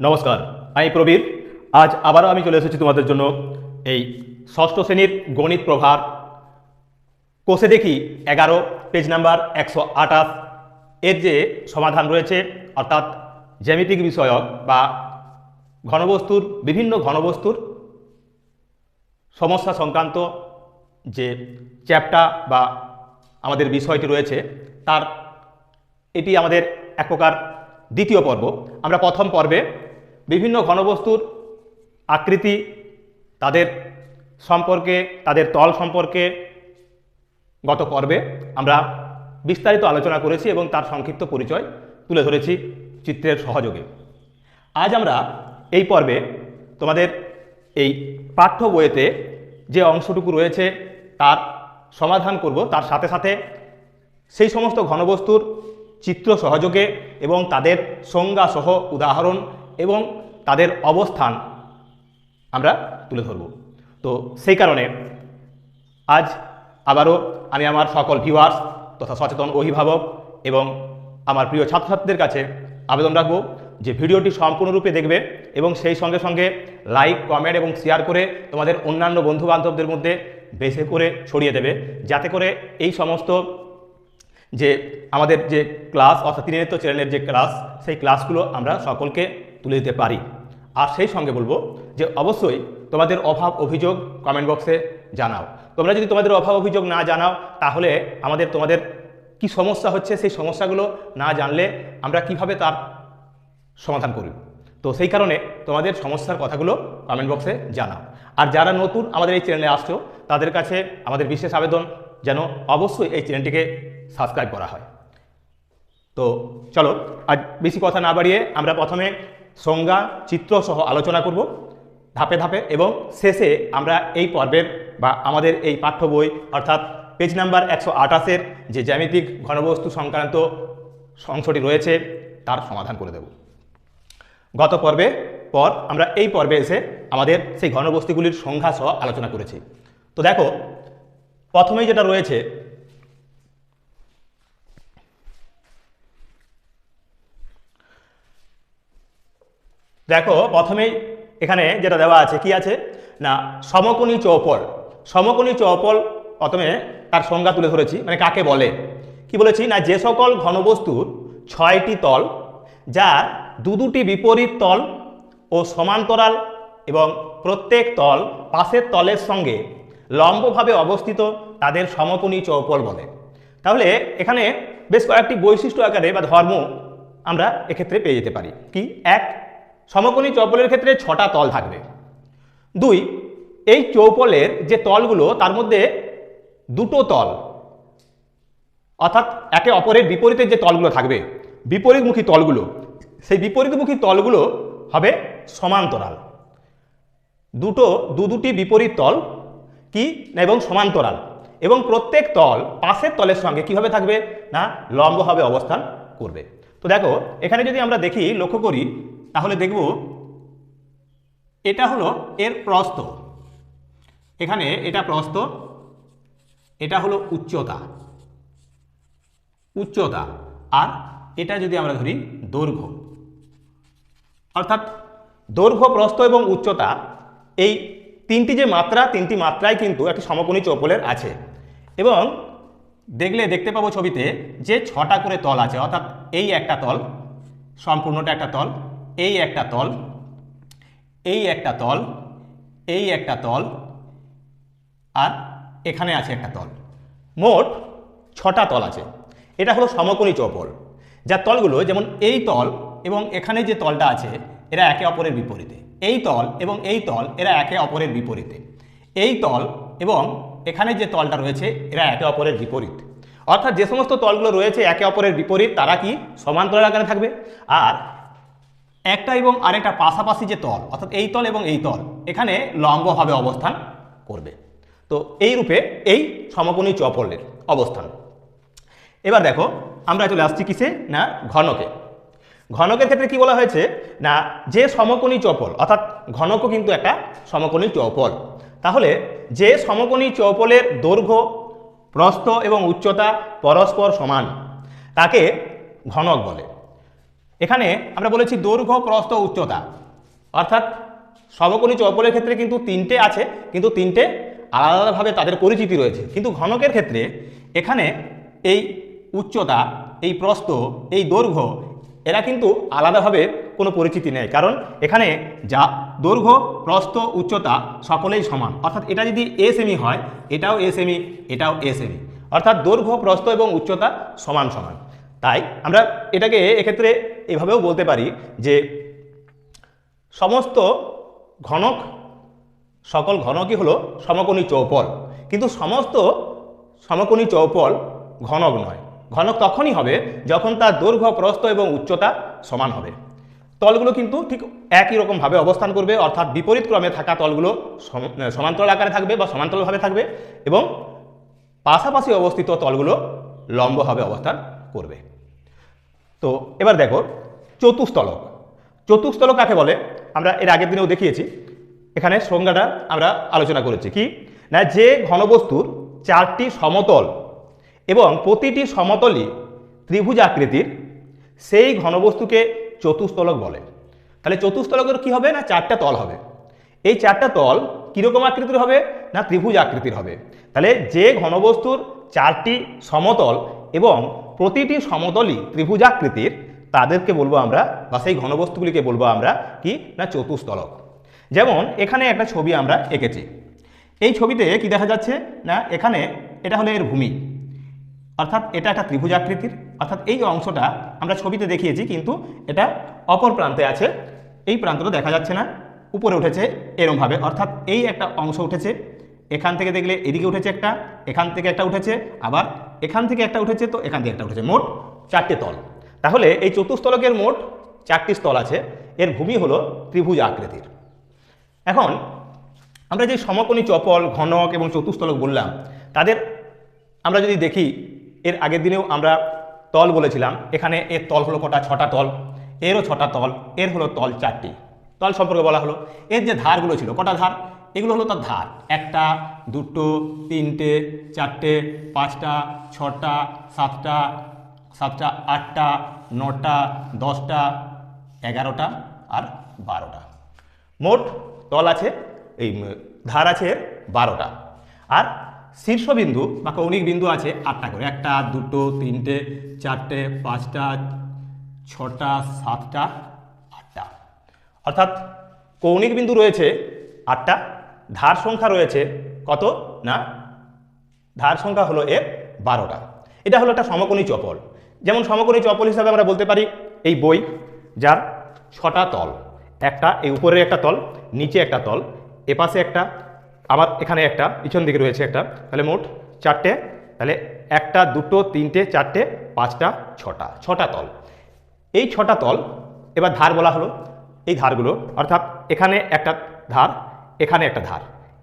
নমস্কার, আমি প্রবীর। আজ আবারও আমি চলে এসেছি তোমাদের জন্য এই ষষ্ঠ শ্রেণির গণিত প্রভার। কোষে দেখি এগারো পেজ নাম্বার একশো আঠাশ। এর যে সমাধান রয়েছে, অর্থাৎ জ্যামিতিক বিষয়ক বা ঘনবস্তুর, বিভিন্ন ঘনবস্তুর সমস্যা সংক্রান্ত যে চ্যাপ্টা বা আমাদের বিষয়টি রয়েছে, তার এটি আমাদের এক প্রকার দ্বিতীয় পর্ব। আমরা প্রথম পর্বে বিভিন্ন ঘনবস্তুর আকৃতি, তাদের সম্পর্কে, তাদের তল সম্পর্কে গত পর্বে আমরা বিস্তারিত আলোচনা করেছি এবং তার সংক্ষিপ্ত পরিচয় তুলে ধরেছি চিত্রের সহযোগে। আজ আমরা এই পর্বে তোমাদের এই পাঠ্য বইয়েতে যে অংশটুকু রয়েছে তার সমাধান করব, তার সাথে সাথে সেই সমস্ত ঘনবস্তুর চিত্র সহযোগে এবং তাদের সংজ্ঞা সহ উদাহরণ এবং তাদের অবস্থান আমরা তুলে ধরব। তো সেই কারণে আজ আবারও আমি আমার সকল ভিউয়ার্স তথা সচেতন অভিভাবক এবং আমার প্রিয় ছাত্রছাত্রীদের কাছে আবেদন রাখব যে ভিডিওটি সম্পূর্ণরূপে দেখবে এবং সেই সঙ্গে সঙ্গে লাইক কমেন্ট এবং শেয়ার করে তোমাদের অন্যান্য বন্ধু বান্ধবদের মধ্যে বেশি করে ছড়িয়ে দেবে। যাতে করে এই সমস্ত যে আমাদের যে ক্লাস অর্থাৎ তিনিনিত্য চ্যানেলের যে ক্লাস সেই ক্লাসগুলো আমরা সকলকে তুলে দিতে পারি। আর সেই সঙ্গে বলব যে অবশ্যই তোমাদের অভাব অভিযোগ কমেন্ট বক্সে জানাও। তোমরা যদি তোমাদের অভাব অভিযোগ না জানাও, তাহলে আমাদের, তোমাদের কি সমস্যা হচ্ছে সেই সমস্যাগুলো না জানলে আমরা কীভাবে তার সমাধান করি। তো সেই কারণে তোমাদের সমস্যার কথাগুলো কমেন্ট বক্সে জানাও। আর যারা নতুন আমাদের এই চ্যানেলে আসছো, তাদের কাছে আমাদের বিশেষ আবেদন যেন অবশ্যই এই চ্যানেলটিকে সাবস্ক্রাইব করা হয়। তো চলো, আজ বেশি কথা না বাড়িয়ে আমরা প্রথমে সংজ্ঞা চিত্র সহ আলোচনা করব ধাপে ধাপে এবং শেষে আমরা এই পর্বের বা আমাদের এই পাঠ্য বই, অর্থাৎ পেজ নাম্বার একশো আঠাশের যে জ্যামিতিক ঘনবস্তু সংক্রান্ত অংশটি রয়েছে, তার সমাধান করে দেব। গত পর্বে, পর আমরা এই পর্বে এসে আমাদের সেই ঘনবস্তুগুলির সংখ্যা সহ আলোচনা করেছি। তো দেখো, প্রথমেই যেটা রয়েছে দেখো প্রথমেই এখানে যেটা দেওয়া আছে, কি আছে? না, সমকোণী চৌপল। সমকোণী চৌপল প্রথমে তার সংজ্ঞা তুলে ধরেছি মানে কাকে বলে? কি বলেছি? না, যে সকল ঘনবস্তুর ছয়টি তল, যার দু দুটি বিপরীত তল ও সমান্তরাল এবং প্রত্যেক তল পাশের তলের সঙ্গে লম্বভাবে অবস্থিত তাদের সমকোণী চৌপল বলে। তাহলে এখানে বেশ কয়েকটি বৈশিষ্ট্য আকারে বা ধর্ম আমরা এক্ষেত্রে পেয়ে যেতে পারি। কি? এক সমকোণী চৌপলের ক্ষেত্রে ছটা তল থাকবে। দুই, এই চৌপলের যে তলগুলো, তার মধ্যে দুটো তল, অর্থাৎ একে অপরের বিপরীতের যে তলগুলো থাকবে, বিপরীতমুখী তলগুলো, সেই বিপরীতমুখী তলগুলো হবে সমান্তরাল। দুটো, দু দুটি বিপরীত তল, কি এবং সমান্তরাল। এবং প্রত্যেক তল পাশের তলের সঙ্গে কীভাবে থাকবে? না, লম্বভাবে অবস্থান করবে। তো দেখো, এখানে যদি আমরা দেখি, লক্ষ্য করি তাহলে দেখব এটা হলো এর প্রস্থ। এখানে এটা প্রস্থ, এটা হলো উচ্চতা। উচ্চতা। আর এটা যদি আমরা ধরি দৈর্ঘ্য। অর্থাৎ দৈর্ঘ্য, প্রস্থ এবং উচ্চতা এই তিনটি যে মাত্রা, তিনটি মাত্রায় কিন্তু একটি সমকোণী চৌপলের আছে। এবং দেখলে দেখতে পাবো ছবিতে যে ছটা করে তল আছে, অর্থাৎ এই একটা তল, সম্পূর্ণটা একটা তল এই একটা তল, এই একটা তল, এই একটা তল, আর এখানে আছে একটা তল। মোট ছটা তল আছে। এটা হলো সমকোণী চৌপল যার তলগুলো যেমন এই তল এবং এখানে যে তলটা আছে, এরা একে অপরের বিপরীতে। এই তল এবং এই তল, এরা একে অপরের বিপরীতে। এই তল এবং এখানে যে তলটা রয়েছে, এরা একে অপরের বিপরীত। অর্থাৎ যে সমস্ত তলগুলো রয়েছে একে অপরের বিপরীত, তারা কি সমান্তরাল আকারে থাকবে? আর একটা এবং আরেকটা পাশাপাশি যে তল, অর্থাৎ এই তল এবং এই তল, এখানে লম্বভাবে অবস্থান করবে। তো এই রূপে এই সমকোণী চপলের অবস্থান। এবার দেখো, আমরা চলে আসছি কিসে? না, ঘনকে। ঘনকের ক্ষেত্রে কি বলা হয়েছে? না, যে সমকোণী চপল, অর্থাৎ ঘনকও কিন্তু একটা সমকোণী চৌপল। তাহলে যে সমকোণী চৌপলের দৈর্ঘ্য, প্রস্থ এবং উচ্চতা পরস্পর সমান, তাকে ঘনক বলে। এখানে আমরা বলেছি দৈর্ঘ্য, প্রস্থ, উচ্চতা। অর্থাৎ সমকোণী চৌপলের ক্ষেত্রে কিন্তু তিনটে আছে, কিন্তু তিনটে আলাদা আলাদাভাবে তাদের পরিচিতি রয়েছে। কিন্তু ঘনকের ক্ষেত্রে এখানে এই উচ্চতা, এই প্রস্থ, এই দৈর্ঘ্য, এরা কিন্তু আলাদাভাবে কোনো পরিচিতি নেই। কারণ এখানে যা দৈর্ঘ্য, প্রস্থ, উচ্চতা সকলেই সমান। অর্থাৎ এটা যদি এ সেমি হয়, এটাও এ সেমি এটাও এ সেমি অর্থাৎ দৈর্ঘ্য, প্রস্থ এবং উচ্চতা সমান সমান। তাই আমরা এটাকে এক্ষেত্রে এভাবেও বলতে পারি যে সমস্ত ঘনক, সকল ঘনকই হলো সমকোণী চৌপল। কিন্তু সমস্ত সমকোণী চৌপল ঘনক নয়। ঘনক তখনই হবে যখন তার দৈর্ঘ্য, প্রস্থ এবং উচ্চতা সমান হবে। তলগুলো কিন্তু ঠিক একই রকমভাবে অবস্থান করবে, অর্থাৎ বিপরীত ক্রমে থাকা তলগুলো সমান্তরাল আকারে থাকবে বা সমান্তরালভাবে থাকবে এবং পাশাপাশি অবস্থিত তলগুলো লম্বভাবে অবস্থান করবে। তো এবার দেখো চতুস্তলক চতুস্তলক কাকে বলে? আমরা এর আগের দিনেও দেখিয়েছি। এখানে সংজ্ঞাটা আমরা আলোচনা করেছি। কি? না, যে ঘনবস্তুর চারটি সমতল এবং প্রতিটি সমতলই ত্রিভুজ আকৃতির, সেই ঘনবস্তুকে চতুস্তলক বলে। তাহলে চতুস্তলকের কি হবে? না, চারটা তল হবে। এই চারটা তল কীরকম আকৃতির হবে? না, ত্রিভুজ আকৃতির হবে। তাহলে যে ঘনবস্তুর চারটি সমতল এবং প্রতিটি সমতলই ত্রিভুজাকৃতির, তাদেরকে বলব আমরা বা সেই ঘনবস্তুগুলিকে বলব আমরা কি না চতুস্তলক। যেমন এখানে একটা ছবি আমরা এঁকেছি। এই ছবিতে কি দেখা যাচ্ছে? না, এখানে এটা হলো এর ভূমি। অর্থাৎ এটা একটা ত্রিভুজাকৃতির, অর্থাৎ এই অংশটা আমরা ছবিতে দেখিয়েছি কিন্তু এটা অপর প্রান্তে আছে। এই প্রান্তটা দেখা যাচ্ছে না, উপরে উঠেছে এরমভাবে। অর্থাৎ এই একটা অংশ উঠেছে, এখান থেকে দেখলে এদিকে উঠেছে একটা, এখান থেকে একটা উঠেছে, আবার এখান থেকে একটা উঠেছে, তো এখান থেকে একটা উঠেছে। মোট চারটে তল। তাহলে এই চতুস্তলকের মোট চারটি স্থল আছে। এর ভূমি হলো ত্রিভুজ আকৃতির। এখন আমরা যে সমকোণী চপল, ঘনক এবং চতুস্তলক বললাম, তাদের আমরা যদি দেখি, এর আগের দিনেও আমরা তল বলেছিলাম। এখানে এর তল হলো কটা? ছটা তল। এরও ছটা তল। এর হলো তল চারটি। তল সম্পর্কে বলা হলো। এর যে ধারগুলো ছিল, কটা ধার? এগুলো হলো তার ধার। একটা, দুটো, তিনটে, চারটে, পাঁচটা, ছটা, সাতটা সাতটা, আটটা, নটা, দশটা, এগারোটা আর বারোটা। মোট তল আছে, এই ধার আছে বারোটা। আর শীর্ষবিন্দু বা কৌণিক বিন্দু আছে আটটা করে। একটা, দুটো, তিনটে, চারটে, পাঁচটা, ছটা, সাতটা, আটটা। অর্থাৎ কৌণিক বিন্দু রয়েছে আটটা ধার সংখ্যা রয়েছে কত? না। ধার সংখ্যা হলো এর বারোটা। এটা হলো একটা সমকোণী চপল। যেমন সমকোণী চপল হিসাবে আমরা বলতে পারি এই বই যার ছটা তল। একটা এই উপরের একটা তল, নিচে একটা তল, এপাশে একটা, আবার এখানে একটা, পিছন দিকে রয়েছে একটা। তাহলে মোট চারটে, তাহলে একটা, দুটো, তিনটে, চারটে, পাঁচটা, ছটা ছটা তল। এই ছটা তল এবার ধার বলা হলো। এই ধারগুলো, অর্থাৎ এখানে একটা ধার এখানে একটা ধার,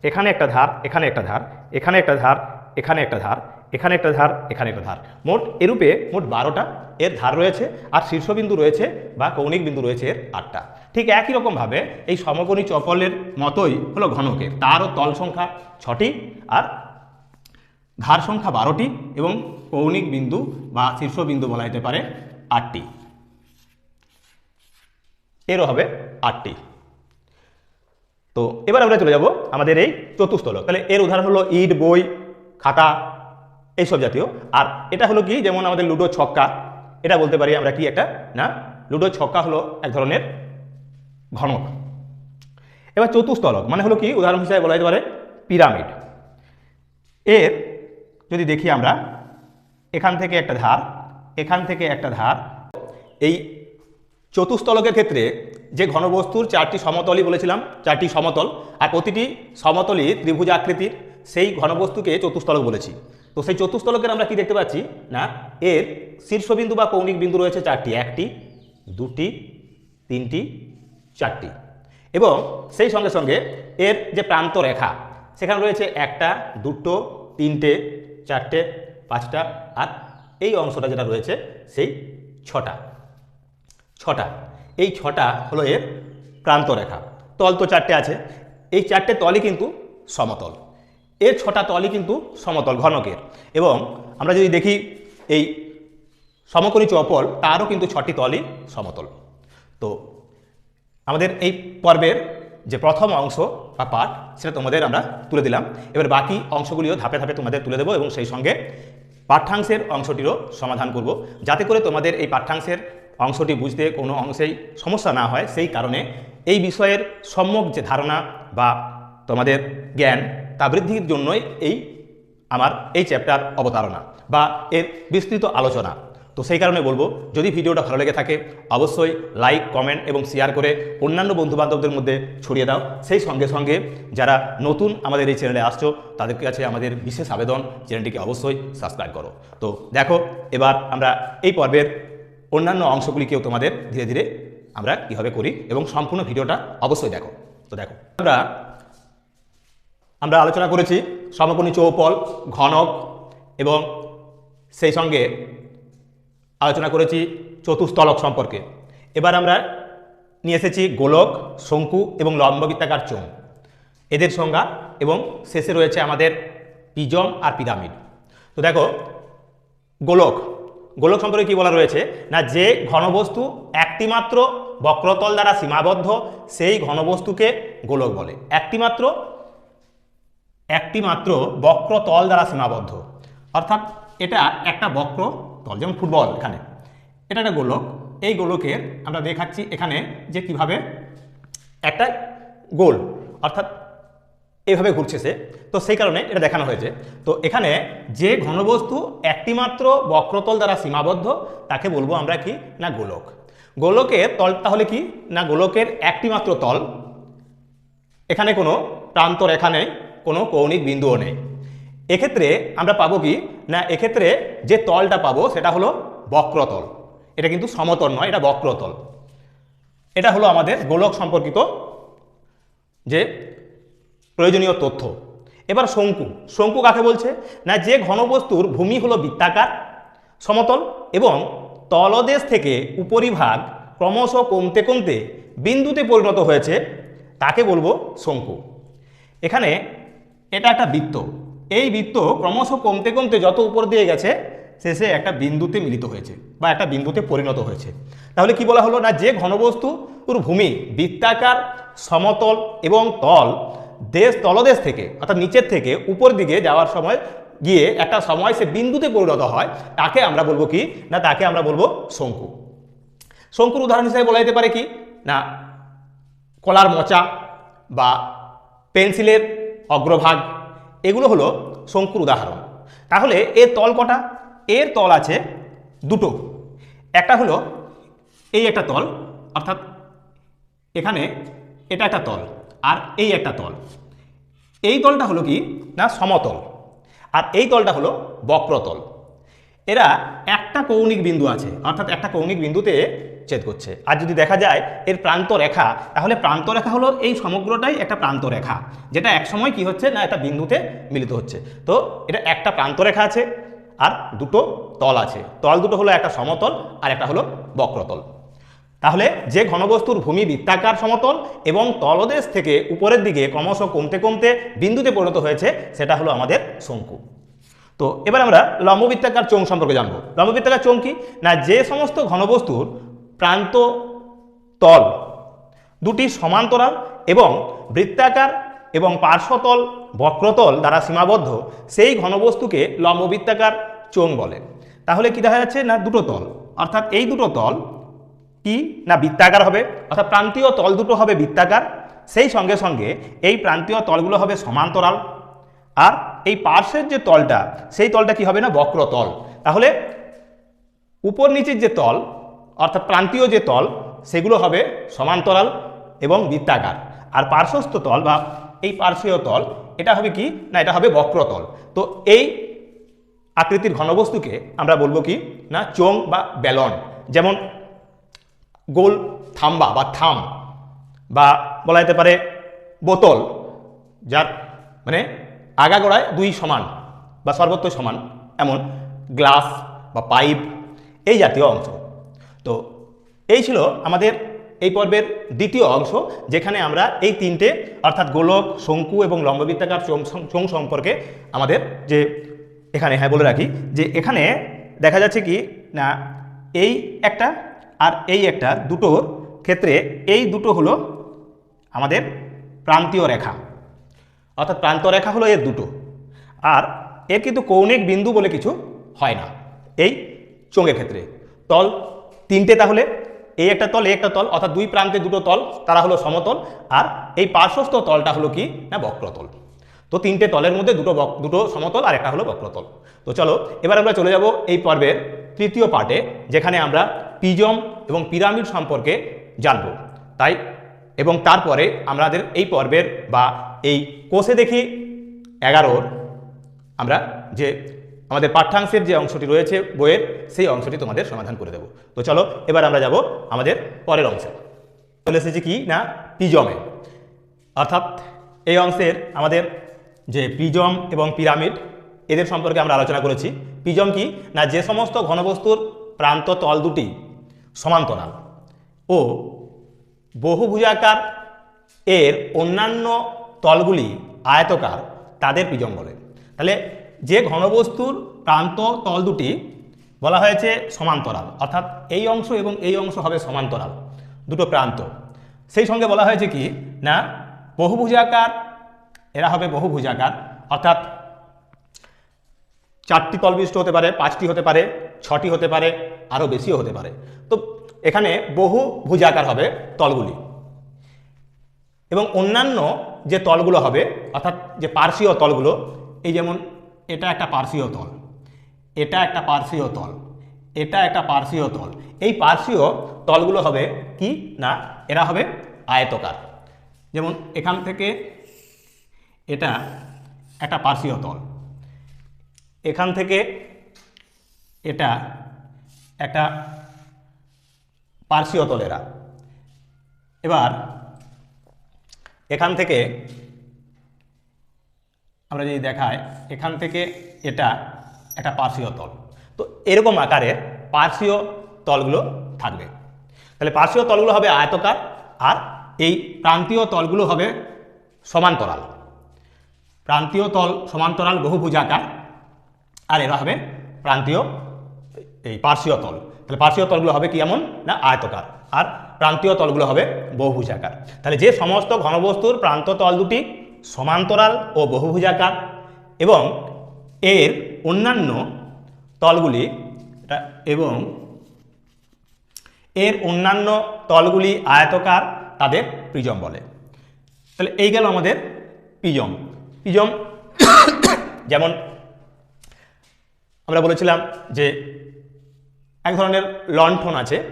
এখানে একটা ধার, এখানে একটা ধার, এখানে একটা ধার, এখানে একটা ধার, এখানে একটা ধার, এখানে একটা ধার। মোট এরূপে মোট বারোটা এর ধার রয়েছে, আর শীর্ষবিন্দু রয়েছে বা কৌণিক বিন্দু রয়েছে এর আটটা। ঠিক একই রকমভাবে এই সমকোণী চপলের মতোই হলো ঘনকের। তারও তল সংখ্যা ছটি আর ধার সংখ্যা বারোটি এবং কৌণিক বিন্দু বা শীর্ষবিন্দু বলা যেতে পারে আটটি। এরও হবে আটটি। তো এবার আমরা চলে যাব আমাদের এই চতুস্থলক তাহলে এর উদাহরণ হলো ইট, বই, খাতা, এইসব জাতীয়। আর এটা হলো কি? যেমন আমাদের লুডো ছক্কা। এটা বলতে পারি আমরা কি একটা? না? লুডো ছক্কা হলো এক ধরনের ঘনক। এবার চতুস্থলক মানে হলো কি? উদাহরণ হিসাবে বলা যেতে পারে পিরামিড। এর যদি দেখি আমরা, এখান থেকে একটা ধার, এখান থেকে একটা ধার, এই চতুস্থলকের ক্ষেত্রে যে ঘনবস্তুর চারটি সমতলই বলেছিলাম, চারটি সমতল, আর প্রতিটি সমতলই ত্রিভুজ আকৃতির, সেই ঘনবস্তুকে চতুস্থলক বলেছি। তো সেই চতুস্থলকের আমরা কি দেখতে পাচ্ছি? না, এর শীর্ষবিন্দু বা কৌণিক বিন্দু রয়েছে চারটি, একটি, দুটি, তিনটি, চারটি। এবং সেই সঙ্গে সঙ্গে এর যে প্রান্ত রেখা, সেখানে রয়েছে একটা, দুটো, তিনটে, চারটে, পাঁচটা, আর এই অংশটা যেটা রয়েছে, সেই ছটা। ছটা। এই ছটা হলো এর প্রান্তরেখা। তল তো চারটে আছে। এই চারটে তলই কিন্তু সমতল। এর ছটা তলই কিন্তু সমতল, ঘনকের। এবং আমরা যদি দেখি এই সমকোণী চৌপল, তারও কিন্তু ছটি তলই সমতল। তো আমাদের এই পর্বের যে প্রথম অংশ বা পাঠ, সেটা তোমাদের আমরা তুলে দিলাম। এবার বাকি অংশগুলিও ধাপে ধাপে তোমাদের তুলে দেবো এবং সেই সঙ্গে পাঠ্যাংশের অংশটিরও সমাধান করব। যাতে করে তোমাদের এই পাঠ্যাংশের অংশটি বুঝতে কোনো অংশেই সমস্যা না হয়, সেই কারণে এই বিষয়ের সম্যক যে ধারণা বা তোমাদের জ্ঞান তা বৃদ্ধির জন্যই এই আমার এই চ্যাপ্টার অবতারণা বা এর বিস্তৃত আলোচনা। তো সেই কারণে বলব, যদি ভিডিওটা ভালো লেগে থাকে, অবশ্যই লাইক কমেন্ট এবং শেয়ার করে অন্যান্য বন্ধুবান্ধবদের মধ্যে ছড়িয়ে দাও। সেই সঙ্গে সঙ্গে যারা নতুন আমাদের এই চ্যানেলে আসছো, তাদের কাছে আমাদের বিশেষ আবেদন চ্যানেলটিকে অবশ্যই সাবস্ক্রাইব করো। তো দেখো, এবার আমরা এই পর্বের অন্যান্য অংশগুলিকেও তোমাদের ধীরে ধীরে আমরা কীভাবে করি এবং সম্পূর্ণ ভিডিওটা অবশ্যই দেখো। তো দেখো, আমরা আমরা আলোচনা করেছি সমকোণী চৌপল, ঘনক এবং সেই সঙ্গে আলোচনা করেছি চতুস্তলক সম্পর্কে। এবার আমরা নিয়ে এসেছি গোলক, শঙ্কু এবং লম্ববৃত্তাকার চোঙ। এদের সংজ্ঞা এবং শেষে রয়েছে আমাদের পিজম আর পিরামিড। তো দেখো, গোলক গোলক সম্পর্কে কি বলা রয়েছে? না, যে ঘনবস্তু একটিমাত্র বক্রতল দ্বারা সীমাবদ্ধ, সেই ঘনবস্তুকে গোলক বলে। একটিমাত্র একটিমাত্র বক্রতল দ্বারা সীমাবদ্ধ। অর্থাৎ এটা একটা বক্র তল যেমন ফুটবল এখানে। এটা একটা গোলক। এই গোলকের আমরা দেখাচ্ছি এখানে যে কীভাবে একটা গোল, অর্থাৎ এইভাবে ঘুরছে সে। তো সেই কারণে এটা দেখানো হয়েছে। তো এখানে যে ঘনবস্তু একটিমাত্র বক্রতল দ্বারা সীমাবদ্ধ, তাকে বলব আমরা কি? না গোলক। গোলকের তল তাহলে কি? না গোলকের একটিমাত্র তল। এখানে কোনো প্রান্ত রেখা নেই, কোনো কৌণিক বিন্দুও নেই। এক্ষেত্রে আমরা পাবো কি? না, এক্ষেত্রে যে তলটা পাবো সেটা হলো বক্রতল। এটা কিন্তু সমতল নয়, এটা বক্রতল। এটা হলো আমাদের গোলক সম্পর্কিত যে প্রয়োজনীয় তথ্য। এবার শঙ্কু। শঙ্কু কাকে বলছে? না, যে ঘনবস্তুর ভূমি হলো বৃত্তাকার, সমতল এবং তলদেশ থেকে উপরিভাগ ক্রমশ কমতে কমতে বিন্দুতে পরিণত হয়েছে, তাকে বলব শঙ্কু। এখানে এটা একটা বৃত্ত। এই বৃত্ত ক্রমশ কমতে কমতে যত উপর দিয়ে গেছে, শেষে একটা বিন্দুতে মিলিত হয়েছে বা একটা বিন্দুতে পরিণত হয়েছে। তাহলে কি বলা হলো? না, যে ঘনবস্তুর ভূমি বৃত্তাকার, সমতল এবং তল দেশ, তলদেশ থেকে, অর্থাৎ নিচের থেকে উপর দিকে যাওয়ার সময় গিয়ে একটা সময় সে বিন্দুতে পরিণত হয়, তাকে আমরা বলব কি? না, তাকে আমরা বলব শঙ্কু। শঙ্কুর উদাহরণ হিসেবে বলা যেতে পারে কি? না, কলার মোচা বা পেন্সিলের অগ্রভাগ, এগুলো হলো শঙ্কুর উদাহরণ। তাহলে এর তল কটা? এর তল আছে দুটো। একটা হলো এই একটা তল, অর্থাৎ এখানে এটা একটা তল। আর এই একটা তল। এই তলটা হলো কি? না, সমতল। আর এই তলটা হলো বক্রতল। এরা একটা কৌণিক বিন্দু আছে, অর্থাৎ একটা কৌণিক বিন্দুতে ছেদ করছে। আর যদি দেখা যায়, এর প্রান্ত রেখা, তাহলে প্রান্ত রেখা হলো এই সমগ্রটাই একটা প্রান্ত রেখা, যেটা একসময় কি হচ্ছে না, একটা বিন্দুতে মিলিত হচ্ছে। তো এটা একটা প্রান্ত রেখা আছে, আর দুটো তল আছে। তল দুটো হলো একটা সমতল, আর একটা হলো বক্রতল। তাহলে যে ঘনবস্তুর ভূমি বৃত্তাকার সমতল এবং তলদেশ থেকে উপরের দিকে ক্রমশ কমতে কমতে বিন্দুতে পরিণত হয়েছে, সেটা হলো আমাদের শঙ্কু। তো এবার আমরা লম্ববৃত্তাকার চোঙ সম্পর্কে জানব। লম্ববৃত্তাকার চোঙ কি? না, যে সমস্ত ঘনবস্তুর প্রান্ত তল দুটি সমান্তরাল এবং বৃত্তাকার এবং পার্শ্বতল বক্রতল দ্বারা সীমাবদ্ধ, সেই ঘনবস্তুকে লম্ববৃত্তাকার চোঙ বলে। তাহলে কি দেখা যাচ্ছে? না, দুটো তল। অর্থাৎ এই দুটো তল কি? না বৃত্তাকার হবে, অর্থাৎ প্রান্তীয় তল দুটো হবে বৃত্তাকার। সেই সঙ্গে সঙ্গে এই প্রান্তীয় তলগুলো হবে সমান্তরাল। আর এই পার্শ্বের যে তলটা, সেই তলটা কি হবে না? বক্রতল। তাহলে উপর নিচের যে তল, অর্থাৎ প্রান্তীয় যে তল, সেগুলো হবে সমান্তরাল এবং বৃত্তাকার। আর পার্শ্বস্থ তল বা এই পার্শ্বীয় তল, এটা হবে কি? না, এটা হবে বক্রতল। তো এই আকৃতির ঘনবস্তুকে আমরা বলব কি? না চোং বা ব্যালন। যেমন গোল থাম্বা বা থাম বা বলা যেতে পারে বোতল, যার মানে আগাগোড়ায় দুই সমান বা সর্বত্র সমান, এমন গ্লাস বা পাইপ, এই জাতীয় অংশ। তো এই ছিল আমাদের এই পর্বের দ্বিতীয় অংশ, যেখানে আমরা এই তিনটে, অর্থাৎ গোলক, শঙ্কু এবং লম্ববৃত্তাকার চোং সম্পর্কে আমাদের যে এখানে হ্যাঁ বলে রাখি, যে এখানে দেখা যাচ্ছে কি, না, এই একটা আর এই একটা দুটোর ক্ষেত্রে এই দুটো হলো আমাদের প্রান্তীয় রেখা। অর্থাৎ প্রান্ত রেখা হলো এর দুটো। আর এর কিন্তু কৌণিক বিন্দু বলে কিছু হয় না। এই চোঙের ক্ষেত্রে। তল তিনটে তাহলে। এই একটা তল, এই একটা তল, অর্থাৎ দুই প্রান্তে দুটো তল, তারা হলো সমতল। আর এই পার্শ্বস্থ তলটা হলো কি? না, বক্রতল। তো তিনটে তলের মধ্যে দুটো দুটো সমতল আর একটা হলো বক্রতল। তো চলো, এবার আমরা চলে যাব এই পর্বের তৃতীয় পার্টে যেখানে আমরা পিজম এবং পিরামিড সম্পর্কে জানব। তাই, এবং তারপরে আমাদের এই পর্বের বা এই কোষে দেখি এগারোর আমরা যে আমাদের পাঠ্যাংশের যে অংশটি রয়েছে বইয়ের, সেই অংশটি তোমাদের সমাধান করে দেব। তো চলো, এবার আমরা যাব আমাদের পরের অংশে। চলে এসেছি কি না? পিজমে। অর্থাৎ এই অংশের আমাদের যে পিজম এবং পিরামিড, এদের সম্পর্কে আমরা আলোচনা করেছি। পিজম কি? না, যে সমস্ত ঘনবস্তুর প্রান্ত তল দুটি সমান্তরাল। ও বহুভুজাকার এর অন্যান্য তলগুলি আয়তকার তাদের প্রিজম বলে তাহলে যে ঘনবস্তুর প্রান্ত তল দুটি বলা হয়েছে সমান্তরাল, অর্থাৎ এই অংশ এবং এই অংশ হবে সমান্তরাল, দুটো প্রান্ত। সেই সঙ্গে বলা হয়েছে কি? না, বহুভুজাকার, এরা হবে বহুভুজাকার, অর্থাৎ চারটি তলবিষ্ট হতে পারে, পাঁচটি হতে পারে, ছটি হতে পারে আরও বেশিও হতে পারে। তো এখানে বহু ভুজাকার হবে তলগুলি। এবং অন্যান্য যে তলগুলো হবে, অর্থাৎ যে পার্শ্বীয় তলগুলো, এই যেমন এটা একটা পার্শ্বীয় তল, এটা একটা পার্শ্বীয় তল, এটা একটা পার্শ্বীয় তল, এই পার্শ্বীয় তলগুলো হবে কি না? এরা হবে আয়তকার। যেমন এখান থেকে এটা একটা পার্শ্বীয় তল, এখান থেকে এটা একটা পার্শ্বীয় তলেরা। এবার এখান থেকে আমরা যদি দেখাই, এখান থেকে এটা একটা পার্শ্বীয় তল। তো এরকম আকারের পার্শ্বীয় তলগুলো থাকবে। তাহলে পার্শ্বীয় তলগুলো হবে আয়তকার, আর এই প্রান্তীয় তলগুলো হবে সমান্তরাল। প্রান্তীয় তল সমান্তরাল বহুভুজাকার, আর এরা হবে প্রান্তীয় এই পার্শ্বীয় তল। তাহলে পার্শ্বীয় তলগুলো হবে কি এমন? না আয়তকার। আর প্রান্তীয় তলগুলো হবে বহুভুজাকার। তাহলে যে সমস্ত ঘনবস্তুর প্রান্ত তল দুটি সমান্তরাল ও বহুভুজাকার এবং এর অন্যান্য তলগুলি এবং এর অন্যান্য তলগুলি আয়তকার তাদের প্রিজম বলে। তাহলে এই গেল আমাদের প্রিজম। প্রিজম যেমন আমরা বলেছিলাম যে এক ধরনের লণ্ঠন আছে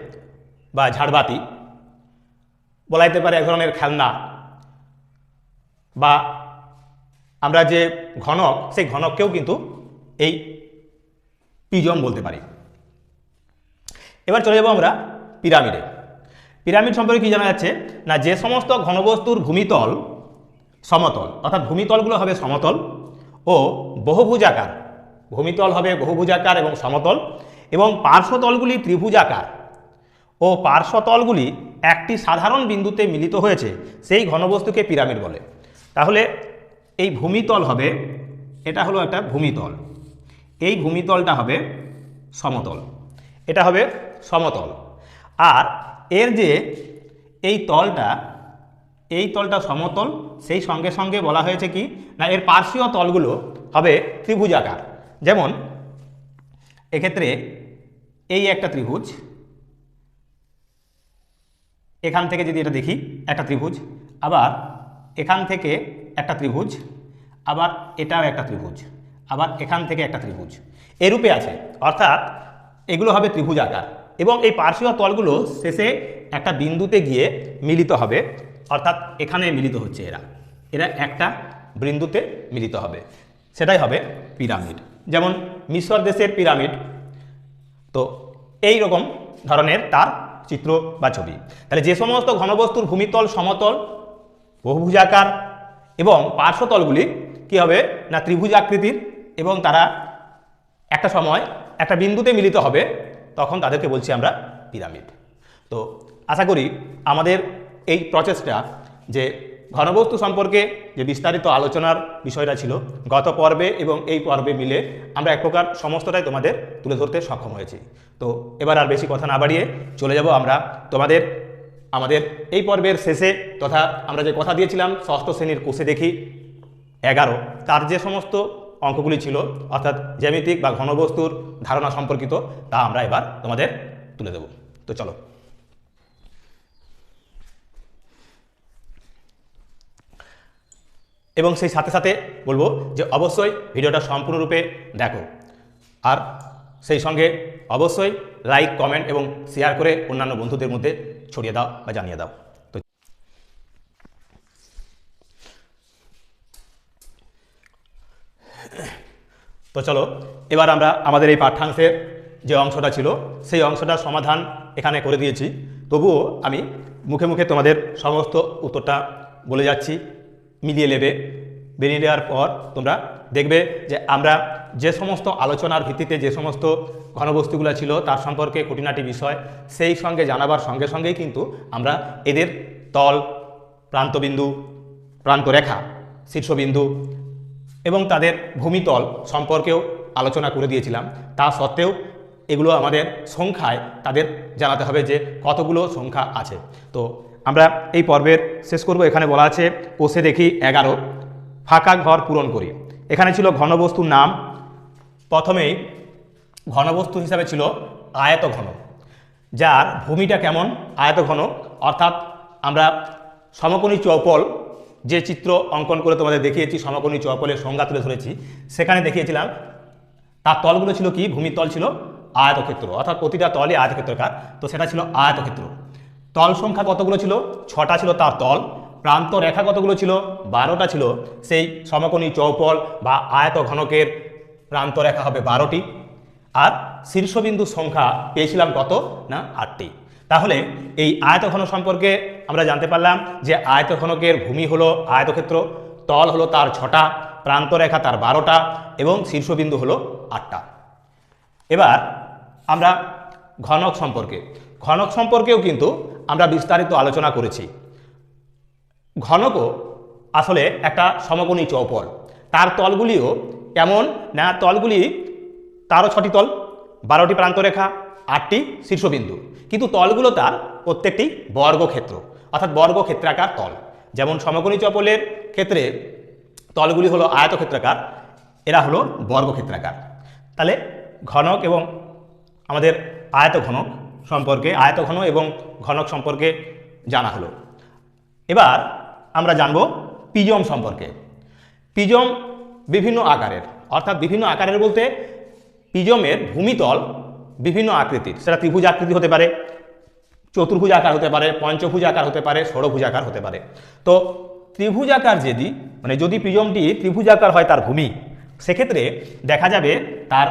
বা ঝাড়বাতি বলা যেতে পারে এক ধরনের খেলনা বা আমরা যে ঘনক, সেই ঘনককেও কিন্তু এই পিজম বলতে পারি। এবার চলে যাব আমরা পিরামিডে। পিরামিড সম্পর্কে কী জানা যাচ্ছে? না, যে সমস্ত ঘনবস্তুর ভূমিতল, সমতল, অর্থাৎ ভূমিতলগুলো হবে সমতল ও বহুভুজাকার। ভূমিতল হবে বহুভুজাকার এবং সমতল। এবং পার্শ্বতলগুলি ত্রিভুজাকার ও পার্শ্বতলগুলি একটি সাধারণ বিন্দুতে মিলিত হয়েছে, সেই ঘনবস্তুকে পিরামিড বলে। তাহলে এই ভূমিতল হবে, এটা হলো একটা ভূমিতল। এই ভূমিতলটা হবে সমতল। এটা হবে সমতল। আর এর যে এই তলটা এই তলটা সমতল, সেই সঙ্গে সঙ্গে বলা হয়েছে কি, না, এর পার্শ্বীয় তলগুলো হবে ত্রিভুজাকার যেমন এক্ষেত্রে এই একটা ত্রিভুজ, এখান থেকে যদি এটা দেখি, একটা ত্রিভুজ, আবার এখান থেকে একটা ত্রিভুজ, আবার এটাও একটা ত্রিভুজ, আবার এখান থেকে একটা ত্রিভুজ। এরূপে আছে, অর্থাৎ এগুলো হবে ত্রিভুজ আকার এবং এই পার্শ্বীয় তলগুলো শেষে একটা বিন্দুতে গিয়ে মিলিত হবে, অর্থাৎ এখানে মিলিত হচ্ছে এরা। এরা একটা বিন্দুতে মিলিত হবে। সেটাই হবে পিরামিড। যেমন মিশর দেশের পিরামিড। তো এই রকম ধরনের তার চিত্র বা ছবি। তাহলে যে সমস্ত ঘনবস্তুর ভূমিতল, সমতল, বহুভুজাকার এবং পার্শ্বতলগুলি কি হবে? না ত্রিভুজ আকৃতির এবং তারা একটা সময় একটা বিন্দুতে মিলিত হবে, তখন তাদেরকে বলছি আমরা পিরামিড। তো আশা করি আমাদের এই প্রচেষ্টা যে ঘনবস্তু সম্পর্কে যে বিস্তারিত আলোচনার বিষয়টা ছিল, গত পর্বে এবং এই পর্বে মিলে আমরা এক প্রকার সমস্তটাই তোমাদের তুলে ধরতে সক্ষম হয়েছি। তো এবার আর বেশি কথা না বাড়িয়ে চলে যাব আমরা তোমাদের, আমাদের এই পর্বের শেষে তথা আমরা যে কথা দিয়েছিলাম ষষ্ঠ শ্রেণির কোষে দেখি এগারো। তার যে সমস্ত অঙ্কগুলি ছিল, অর্থাৎ জ্যামিতিক বা ঘনবস্তুর ধারণা সম্পর্কিত, তা আমরা এবার তোমাদের তুলে দেব। তো চলো। এবং সেই সাথে সাথে বলব যে অবশ্যই ভিডিওটা সম্পূর্ণরূপে দেখো। আর সেই সঙ্গে অবশ্যই লাইক কমেন্ট এবং শেয়ার করে অন্যান্য বন্ধুদের মধ্যে ছড়িয়ে দাও বা জানিয়ে দাও। তো তো চলো, এবার আমরা আমাদের এই পাঠ্যাংশের যে অংশটা ছিল, সেই অংশটার সমাধান এখানে করে দিয়েছি। তবুও আমি মুখে মুখে তোমাদের সমস্ত উত্তরটা বলে যাচ্ছি। মিলিয়ে নেবে। বেরিয়ে নেওয়ার পর তোমরা দেখবে যে আমরা যে সমস্ত আলোচনার ভিত্তিতে যে সমস্ত ঘনবস্তুগুলো ছিল তার সম্পর্কে খুঁটিনাটি বিষয়, সেই সঙ্গে জানাবার সঙ্গে সঙ্গেই কিন্তু আমরা এদের তল, প্রান্তবিন্দু, প্রান্তরেখা, শীর্ষবিন্দু এবং তাদের ভূমিতল সম্পর্কেও আলোচনা করে দিয়েছিলাম। তা সত্ত্বেও এগুলো আমাদের সংখ্যায় তাদের জানাতে হবে যে কতগুলো সংখ্যা আছে। তো আমরা এই পর্বের শেষ করব। এখানে বলা আছে, কোষে দেখি এগারো। ফাঁকা ঘর পূরণ করি। এখানে ছিল ঘনবস্তুর নাম। প্রথমেই ঘনবস্তু হিসাবে ছিল আয়ত ঘন যার ভূমিটা কেমন? আয়ত ঘন অর্থাৎ আমরা সমকোণী চৌপল যে চিত্র অঙ্কন করে তোমাদের দেখিয়েছি, সমকোণী চৌপলের সংজ্ঞা তুলে ধরেছি, সেখানে দেখিয়েছিলাম, তার তলগুলো ছিল কি? ভূমির তল ছিল আয়তক্ষেত্র। অর্থাৎ প্রতিটা তলই আয়তক্ষেত্রকার। তো সেটা ছিল আয়তক্ষেত্র। তল সংখ্যা কতগুলো ছিল? ছটা ছিল তার তল। প্রান্ত রেখা কতগুলো ছিল? বারোটা ছিল। সেই সমকোণী চৌপল বা আয়ত ঘনকের প্রান্ত রেখা হবে বারোটি। আর শীর্ষবিন্দু সংখ্যা পেয়েছিলাম কত? না, আটটি। তাহলে এই আয়তঘন সম্পর্কে আমরা জানতে পারলাম যে আয়ত ঘনকের ভূমি হলো আয়তক্ষেত্র, তল হলো তার ছটা প্রান্তরেখা তার বারোটা, এবং শীর্ষবিন্দু হলো আটটা। এবার আমরা ঘনক সম্পর্কে। ঘনক সম্পর্কেও কিন্তু আমরা বিস্তারিত আলোচনা করেছি। ঘনক আসলে একটা সমকোণী চৌপল তার তলগুলিও কেমন না, তলগুলি তারও ছটি তল, বারোটি প্রান্তরেখা, আটটি শীর্ষবিন্দু। কিন্তু তলগুলো তার প্রত্যেকটি বর্গক্ষেত্র, অর্থাৎ বর্গক্ষেত্রাকার তল। যেমন সমকোণী চপলের ক্ষেত্রে তলগুলি হলো আয়তক্ষেত্রাকার, এরা হলো বর্গক্ষেত্রাকার। তাহলে ঘনক এবং আমাদের আয়ত ঘনক সম্পর্কে আয়ত ঘন এবং ঘনক সম্পর্কে জানা হলো। এবার আমরা জানব পিজম সম্পর্কে। পিজম বিভিন্ন আকারের, অর্থাৎ বিভিন্ন আকারের বলতে পিজমের ভূমিতল বিভিন্ন আকৃতির। সেটা ত্রিভুজ আকৃতি হতে পারে, চতুর্ভুজ আকার হতে পারে, পঞ্চভুজ আকার হতে পারে, ষড়ভুজ আকার হতে পারে। তো ত্রিভুজ আকার যদি মানে যদি প্রিজমটি ত্রিভুজ আকার হয় তার ভূমি, সেক্ষেত্রে দেখা যাবে তার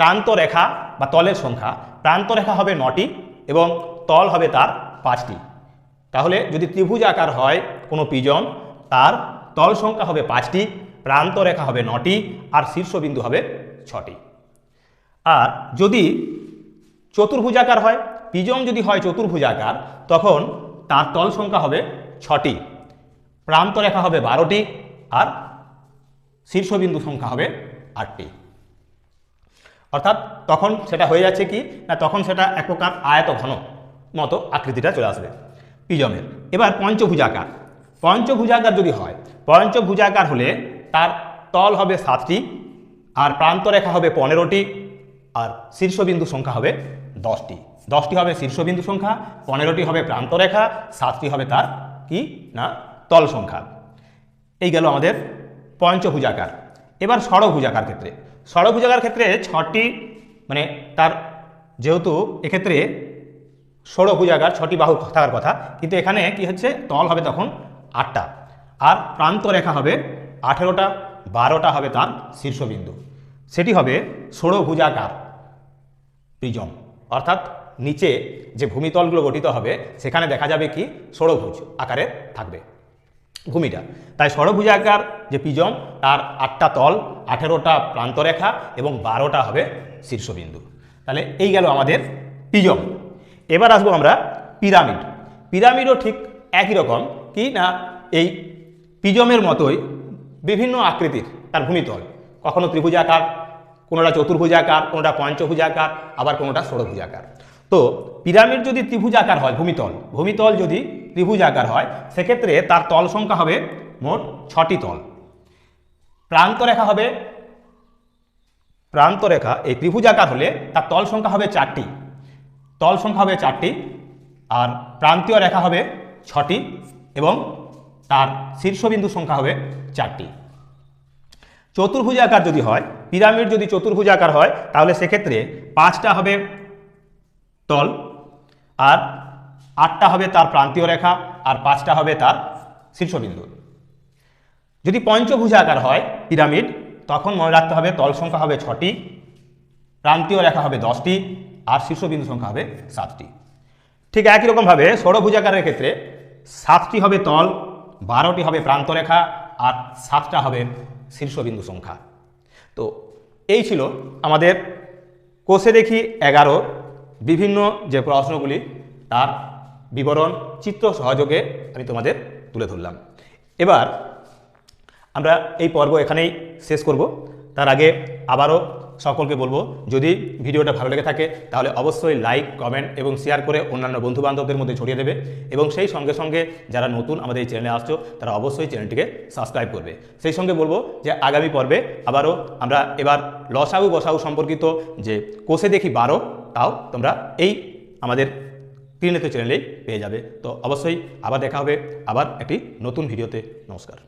প্রান্ত রেখা বা তলের সংখ্যা। প্রান্তরেখা হবে নটি এবং তল হবে তার পাঁচটি। তাহলে যদি ত্রিভুজ আকার হয় কোনো পিজন, তার তল সংখ্যা হবে পাঁচটি, প্রান্তরেখা হবে নটি, আর শীর্ষবিন্দু হবে ছটি। আর যদি চতুর্ভুজাকার হয়, পিজন যদি হয় চতুর্ভুজাকার তখন তার তল সংখ্যা হবে ছটি প্রান্ত রেখা হবে বারোটি, আর শীর্ষবিন্দু সংখ্যা হবে আটটি। অর্থাৎ তখন সেটা হয়ে যাচ্ছে কি? না, তখন সেটা এক প্রকার আয়ত ঘন মতো আকৃতিটা চলে আসবে। পিজমের। এবার পঞ্চভুজাকার। পঞ্চভুজাকার যদি হয়, পঞ্চভুজাকার হলে তার তল হবে সাতটি, আর প্রান্তরেখা হবে পনেরোটি, আর শীর্ষবিন্দু সংখ্যা হবে দশটি। দশটি হবে শীর্ষবিন্দু সংখ্যা, পনেরোটি হবে প্রান্তরেখা, সাতটি হবে তার কি? না, তল সংখ্যা। এই গেল আমাদের পঞ্চভুজাকার। এবার ষড়ভুজাকার ক্ষেত্রে। ষড়ভুজাকার ক্ষেত্রে ছটি মানে তার যেহেতু এক্ষেত্রে ষড়ভুজাকার, ছটি বাহু থাকার কথা, কিন্তু এখানে কি হচ্ছে? তল হবে তখন আটটা। আর প্রান্ত রেখা হবে আঠেরোটা, বারোটা হবে তার শীর্ষবিন্দু। সেটি হবে ষড়ভুজাকার প্রিজম। অর্থাৎ নিচে যে ভূমিতলগুলো গঠিত হবে, সেখানে দেখা যাবে কি? ষড়ভুজ আকারে থাকবে। ভূমিটা। তাই ষড়ভুজাকার যে পিজম, তার আটটা তল, আঠেরোটা প্রান্তরেখা এবং বারোটা হবে শীর্ষবিন্দু। তাহলে এই গেল আমাদের পিজম। এবার আসব আমরা পিরামিড। পিরামিডও ঠিক একই রকম, কি না? এই পিজমের মতোই বিভিন্ন আকৃতির, তার ভূমিতল। কখনো ত্রিভুজাকার, কোনোটা চতুর্ভুজাকার, কোনোটা পঞ্চভুজাকার, আবার কোনোটা ষড়ভুজাকার। তো পিরামিড যদি ত্রিভুজ আকার হয়, ভূমিতল ভূমিতল যদি ত্রিভুজ আকার হয়, সেক্ষেত্রে তার তল সংখ্যা হবে মোট ছটি তল। প্রান্তরেখা হবে, প্রান্তরেখা, এই ত্রিভুজ আকার হলে তার তল সংখ্যা হবে চারটি। তল সংখ্যা হবে চারটি, আর প্রান্তীয় রেখা হবে ছটি, এবং তার শীর্ষবিন্দু সংখ্যা হবে চারটি। চতুর্ভুজ আকার যদি হয়, পিরামিড যদি চতুর্ভুজ আকার হয়, তাহলে সেক্ষেত্রে পাঁচটা হবে তল, আর আটটা হবে তার প্রান্তীয় রেখা, আর পাঁচটা হবে তার শীর্ষবিন্দু। যদি পঞ্চভুজাকার হয় পিরামিড, তখন মনে রাখতে হবে তল সংখ্যা হবে ছটি, প্রান্তীয় রেখা হবে দশটি, আর শীর্ষবিন্দু সংখ্যা হবে সাতটি। ঠিক একই রকমভাবে ষড়ভুজাকারের ক্ষেত্রে সাতটি হবে তল, বারোটি হবে প্রান্তরেখা আর সাতটা হবে শীর্ষবিন্দু সংখ্যা। তো এই ছিল আমাদের কোষে দেখি এগারো বিভিন্ন যে প্রশ্নগুলি, তার বিবরণ, চিত্র সহযোগে আমি তোমাদের তুলে ধরলাম। এবার আমরা এই পর্ব এখানেই শেষ করব। তার আগে আবারও সকলকে বলব, যদি ভিডিওটা ভালো লেগে থাকে, তাহলে অবশ্যই লাইক, কমেন্ট এবং শেয়ার করে অন্যান্য বন্ধুবান্ধবদের মধ্যে ছড়িয়ে দেবে এবং সেই সঙ্গে সঙ্গে যারা নতুন আমাদের এই চ্যানেলে আসছো, তারা অবশ্যই চ্যানেলটিকে সাবস্ক্রাইব করবে। সেই সঙ্গে বলব যে আগামী পর্বে আবারও আমরা এবার লসাউ বসাউ সম্পর্কিত যে কোষে দেখি বারো তাও তোমরা এই আমাদের ক্লিনেতে চ্যানেলেই পেয়ে যাবে। তো অবশ্যই আবার দেখা হবে আবার একটি নতুন ভিডিওতে। নমস্কার।